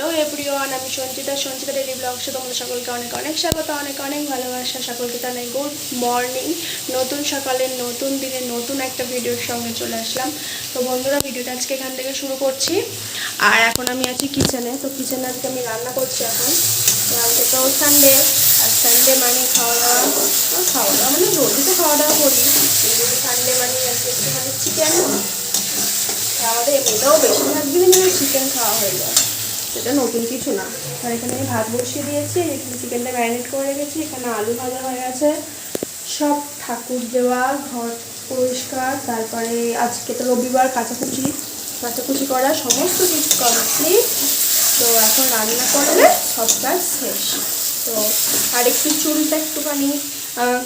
Hello everyone, আমি Sanchita. Sanchita daily ব্লগসে তোমাদের সকলকে অনেক অনেক স্বাগত, অনেক অনেক ভালোবাসা। সকলকে জানাই গুড মর্নিং। নতুন সকালে, নতুন দিনে, নতুন একটা ভিডিওর সঙ্গে চলে আসলাম। তো বন্ধুরা, ভিডিওটা আজকে এখান থেকে শুরু করছি। আর এখন আমি আছি কিচেনে তো কিচেনে আজকে আমি রান্না করছি এখন। কালকে তো সানডে আর সানডে মানে খাওয়া দাওয়া খাওয়া দাওয়া মানে রোজই তো খাওয়া দাওয়া করি। কিন্তু সানডে মানে আজকে একটুখানি চিকেন আমাদের এমনিতেও বেশিরভাগ দিনই চিকেন খাওয়া হয়ে যায়। সেটা নতুন কিছু না। আর এখানে আমি ভাত বসিয়ে দিয়েছি এখানে চিকেনটা ম্যারিনেট করে রেখেছি, এখানে আলু ভাজা হয়ে গেছে। সব ঠাকুর দেওয়া, ঘর পরিষ্কার, তারপরে আজকে তো রবিবার, কাঁচাকুচি, কাচাকুচি করা, সমস্ত কিছু কমপ্লিট তো এখন রান্না করলে সব কাজ শেষ। তো আর একটু চুলটা একটুখানি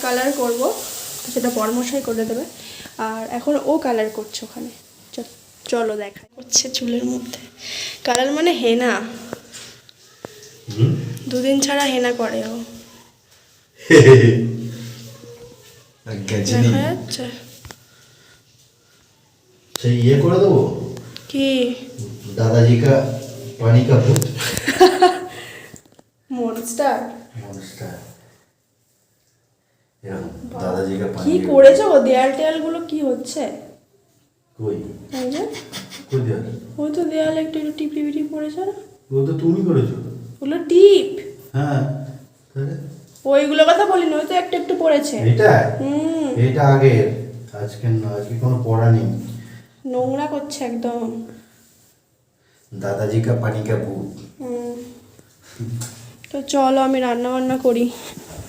কালার করব, সেটা পরামর্শই করে দেবে। আর এখন ও কালার করছে ওখানে। চ- চলো দেখা হচ্ছে চুলের মধ্যে। কালার মানে হেনা। দুদিন ছাড়া হেনা করে ও। সেই ইয়ে করে দেবো? কি? দাদাজি কা পানি কা ভূত? মনস্টার? মনস্টার। দাদাজি কা পানি কি করেছ দেয়াল টেয়ালগুলো কি হচ্ছে? কই? এই যে কই দেওয়া ওই তো দেয়ালে একটু একটু টিপ টিপ টিপ পড়েছে না? ও তো তুমি করেছ। ওগুলো টিপ। হ্যাঁ। তাহলে? ওইগুলো কথা বলিনি ওই তো একটু একটু পড়েছে। এটা? হুম। এটা আগের। আজকে না আজকে কোনো পড়া নেই। নোংরা করছে একদম। দাদাজি কা পানি কা ভূত। তো চলো আমি রান্না বান্না করি।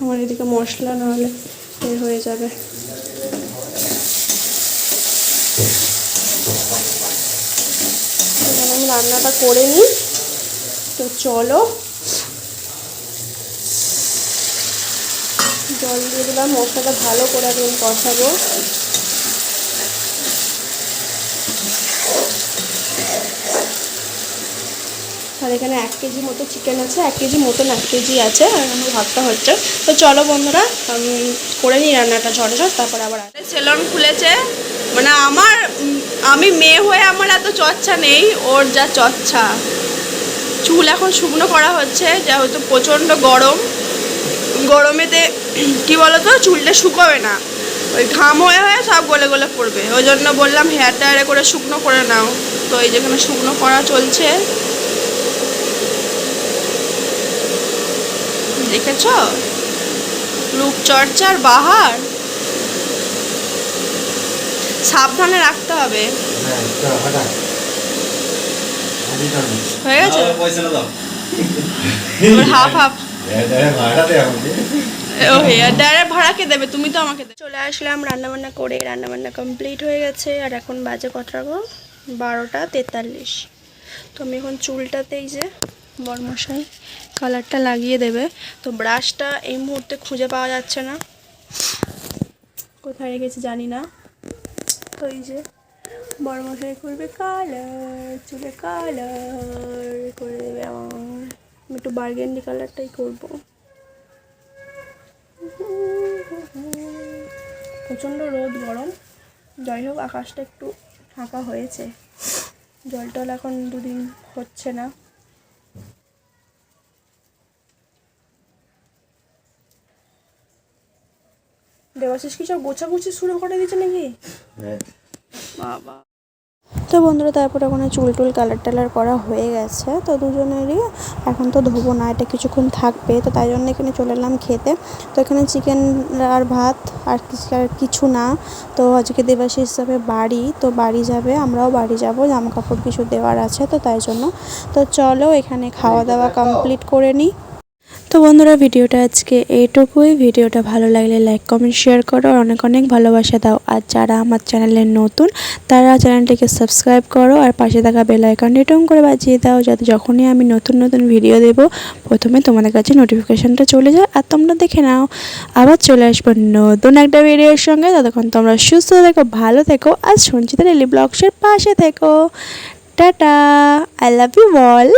আমার এদিকে মশলা না হলে হয়ে যাবে। আমি রান্নাটা করে নিই। তো চলো। জল দিয়ে দিলাম মশলাটা ভালো করে একদম কষাবো। আর এখানে এক কেজি মতো চিকেন আছে, এক কেজি মতন এক কেজি আছে, আর আমার ভাতটা হচ্ছে। তো চলো বন্ধুরা করে নিই রান্নাটা ঝড় তারপর আবার সেলন খুলেছে। মানে আমার, আমি মেয়ে হয়ে আমার এত চর্চা নেই, ওর যা চর্চা চুল এখন শুকনো করা হচ্ছে যেহেতু প্রচণ্ড গরম। গরমেতে, কি বলতো, চুলটা শুকোবে না। ওই ঘাম হয়ে হয়ে সব গলে গলে পড়বে। ওই জন্য বললাম হেয়ার ড্রায়ারে করে শুকনো করে নাও। তো এই যেখানে শুকনো করা চলছে দেখেছ? রূপচর্চার বাহার? সাবধানে রাখতে হবে। হ্যাঁ। হয়ে গেছে? Half half. হ্যাঁ, হ্যাঁ, ও হেয়ার ড্রায়ার ভাড়া কে দেবে? তুমি তো আমাকে। চলে আসলাম রান্নাবান্না করে রান্নাবান্না কমপ্লিট হয়ে গেছে। আর এখন বাজে কটা গো বারোটা তেতাল্লিশ। তো আমি এখন চুলটাতেই যে বরমশাই কালারটা লাগিয়ে দেবে। তো ব্রাশটা এই মুহূর্তে খুঁজে পাওয়া যাচ্ছে না। কোথায় রেখেছি জানি না। তো এই যে বড়মশাই করবে কালার চুলে কালার করে দেবে আমার। আমি একটু বার্গেন্ডি কালারটাই করব। প্রচণ্ড রোদ, গরম। যাই হোক, আকাশটা একটু ফাঁকা হয়েছে। জল টল এখন দুদিন হচ্ছে না। দেবাশিস কি সব গোছাগুছি শুরু করে দিয়েছে নাকি? হ্যাঁ। বাবা। তো বন্ধুরা তারপরে ওখানে চুল টুল কালার টালার করা হয়ে গেছে। তো দুজনেরই এখন তো ধোবো না এটা কিছুক্ষণ থাকবে। তো তাই জন্য এখানে চলে এলাম খেতে। তো এখানে চিকেন আর ভাত আর কিছু আর কিছু না। তো আজকে দেবাশিস হিসাবে বাড়ি তো বাড়ি যাবে আমরাও বাড়ি যাব জামা কাপড় কিছু দেওয়ার আছে তো তাই জন্য। তো চলো এখানে খাওয়া দাওয়া কমপ্লিট করে নিই। তো বন্ধুরা, ভিডিওটা আজকে এইটুকুই। ভিডিওটা ভালো লাগলে লাইক, কমেন্ট, শেয়ার করো। আর অনেক অনেক ভালোবাসা দাও। আর যারা আমার চ্যানেলে নতুন, তারা চ্যানেলটিকে সাবস্ক্রাইব করো আর পাশে থাকা বেল আইকনটি টং করে বাজিয়ে দাও যাতে যখনই আমি নতুন নতুন ভিডিও দেব, প্রথমে তোমাদের কাছে নোটিফিকেশানটা চলে যায় আর তোমরা দেখে নাও। আবার চলে আসব নতুন একটা ভিডিওর সঙ্গে। ততক্ষণ তোমরা সুস্থ থেকো, ভালো থেকো আর সঞ্চিতা ডেলি ব্লগসের পাশে থেকো। Tata! I love you all